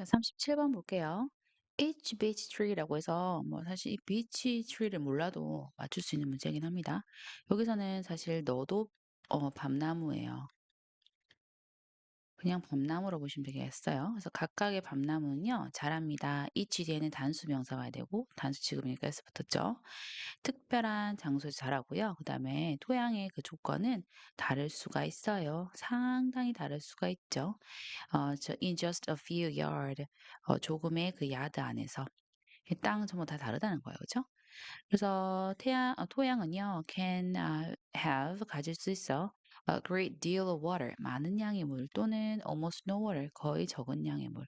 자, 37번 볼게요. Each beech tree라고 해서 뭐 사실 이 beech tree를 몰라도 맞출 수 있는 문제긴 합니다. 여기서는 사실 너도 어, 밤나무예요. 그냥 밤나무로 보시면 되겠어요. 그래서 각각의 밤나무는요, 자랍니다. each 뒤에는 단수 명사 와야 되고, 단수 지금이니까 s 붙었죠. 특별한 장소에서 자라고요. 그 다음에 토양의 그 조건은 다를 수가 있어요. 상당히 다를 수가 있죠. 어, 저 in just a few yard, 어, 조금의 그 야드 안에서 이땅 전부 다 다르다는 거예요, 그렇죠? 그래서 태양, 어, 토양은요 can uh, have 가질 수 있어 a great deal of water 많은 양의 물 또는 almost no water 거의 적은 양의 물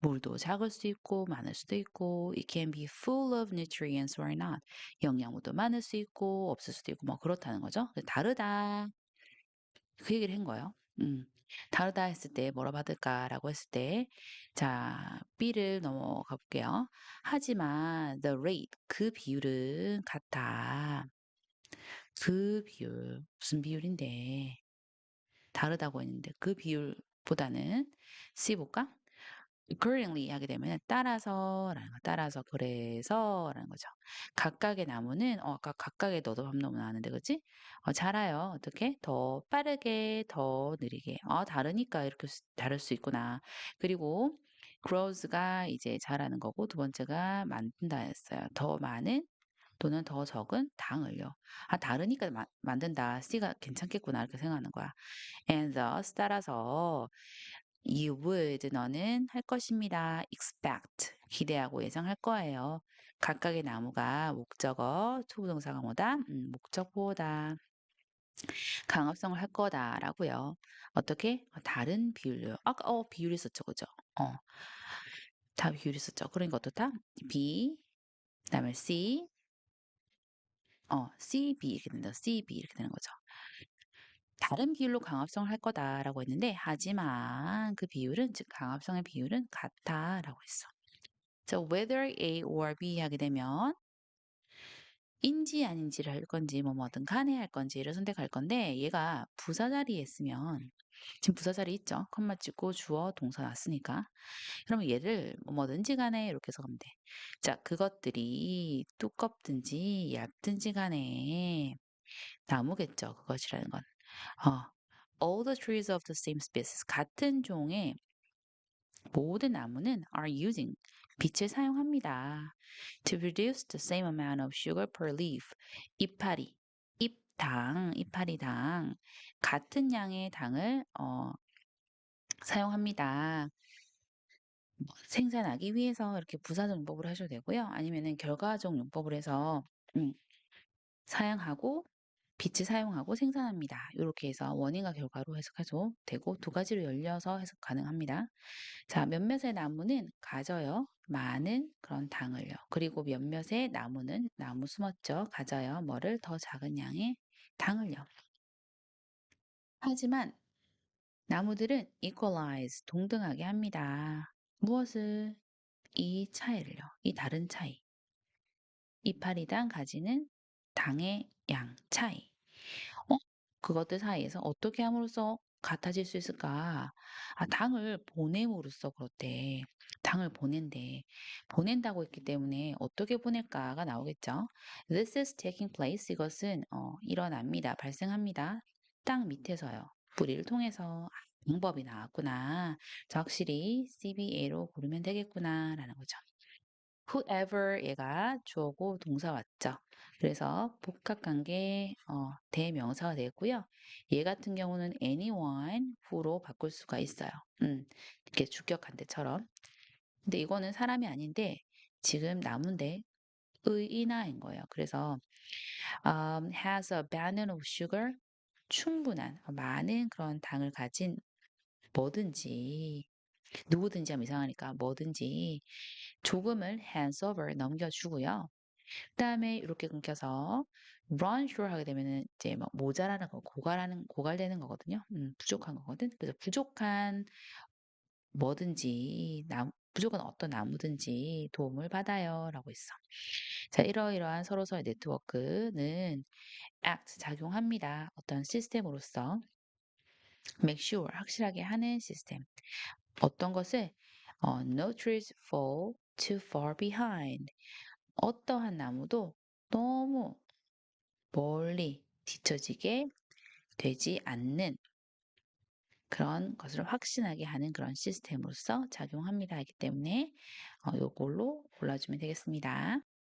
물도 작을 수 있고 많을 수도 있고 it can be full of nutrients or not 영양분도 많을 수 있고 없을 수도 있고 뭐 그렇다는 거죠. 다르다 그 얘기를 한 거예요. 음. 다르다 했을 때 뭐라 받을까라고 했을 때, 자, B를 넘어가 볼게요. 하지만 the rate, 그 비율은 같다. 그 비율, 무슨 비율인데? 다르다고 했는데 그 비율보다는 C 볼까? accordingly 하게 되면 따라서라는 거, 따라서 그래서라는 거죠. 각각의 나무는 어 아까 각각의 너도 밤나무 나왔는데 그지? 어, 자라요. 어떻게? 더 빠르게, 더 느리게. 어 다르니까 이렇게 수- 다를 수 있구나. 그리고 grows가 이제 자라는 거고 두 번째가 만든다였어요. 더 많은 또는 더 적은 당을요. 아 다르니까 마- 만든다. C가 괜찮겠구나 이렇게 생각하는 거야. and thus 따라서 You would 너는 할 것입니다. expect 기대하고 예상할 거예요. 각각의 나무가 목적어 투부동사가 뭐다? 음, 목적보다 강압성을 할 거다라고요. 어떻게? 어, 다른 비율로. 아까 어 비율이 있었죠, 그죠? 어, 다 비율이 있었죠. 그러니까 어떻다? B 그다음에 C 어 C B 이렇게 된다. C B 이렇게 되는 거죠. 다른 비율로 강압성을 할 거다라고 했는데 하지만 그 비율은 즉 강압성의 비율은 같다라고 했어. 자, whether A or B 하게 되면 인지 아닌지를 할 건지 뭐 뭐든 간에 할 건지를 선택할 건데 얘가 부사 자리에 있으면 지금 부사 자리 있죠? 컴마 찍고 주어 동사 났으니까 그러면 얘를 뭐 뭐든지 간에 이렇게 해서 가면 돼. 자, 그것들이 두껍든지 얇든지 간에 나무겠죠. 그것이라는 건. 어, all the trees of the same species 같은 종의 모든 나무는 are using 빛을 사용합니다. To produce the same amount of sugar per leaf. 이파리, 잎당, 이파리당 같은 양의 당을 어, 사용합니다. 뭐 생산하기 위해서 이렇게 부사적 용법으로 하셔도 되고요. 아니면은 결과적 용법을 해서 음, 사용하고 빛을 사용하고 생산합니다. 이렇게 해서 원인과 결과로 해석해도 되고 두 가지로 열려서 해석 가능합니다. 자, 몇몇의 나무는 가져요. 많은 그런 당을요. 그리고 몇몇의 나무는 나무 숨었죠. 가져요. 뭐를 더 작은 양의 당을요. 하지만 나무들은 equalize 동등하게 합니다. 무엇을? 이 차이를요. 이 다른 차이. 이파리당 가지는 당의 양 차이. 어? 그것들 사이에서 어떻게 함으로써 같아질 수 있을까? 아, 당을 보냄으로써 그렇대. 당을 보낸대. 보낸다고 했기 때문에 어떻게 보낼까가 나오겠죠. This is taking place. 이것은 어, 일어납니다. 발생합니다. 땅 밑에서요. 뿌리를 통해서 아, 방법이 나왔구나. 저 확실히 CBA로 고르면 되겠구나 라는 거죠. Whoever 얘가 주어고 동사 왔죠. 그래서 복합관계 어, 대명사가 되고요. 얘 같은 경우는 anyone who로 바꿀 수가 있어요. 음, 이렇게 주격한 데처럼. 근데 이거는 사람이 아닌데 지금 나무인데 의인화인 거예요. 그래서 um, has a abundance of sugar 충분한 많은 그런 당을 가진 뭐든지 누구든지 하면 이상하니까 뭐든지 조금을 hands over 넘겨주고요. 그 다음에 이렇게 끊겨서 run short 하게 되면은 이제 막 모자라는 거, 고갈하는, 고갈되는 거거든요. 음, 부족한 거거든. 그래서 부족한 뭐든지, 나, 부족한 어떤 나무든지 도움을 받아요. 라고 있어. 자, 이러이러한 서로서의 네트워크는 act, 작용합니다. 어떤 시스템으로서 make sure, 확실하게 하는 시스템. 어떤 것을 어, no trees fall too far behind. 어떠한 나무도 너무 멀리 뒤처지게 되지 않는 그런 것을 확신하게 하는 그런 시스템으로서 작용합니다. 하기 때문에 어, 요걸로 골라주면 되겠습니다.